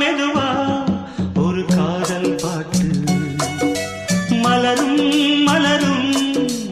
மெதுவா ஒரு காதல் பாட்டு. மலரும் மலரும்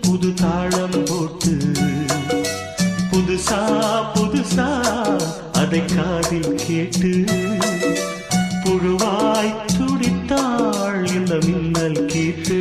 புது தாளம் போட்டு. புதுசா புதுசா அதை காதில் கேட்டு. புழுவாய் துடித்தாள் இந்த மின்னல் கேட்டு.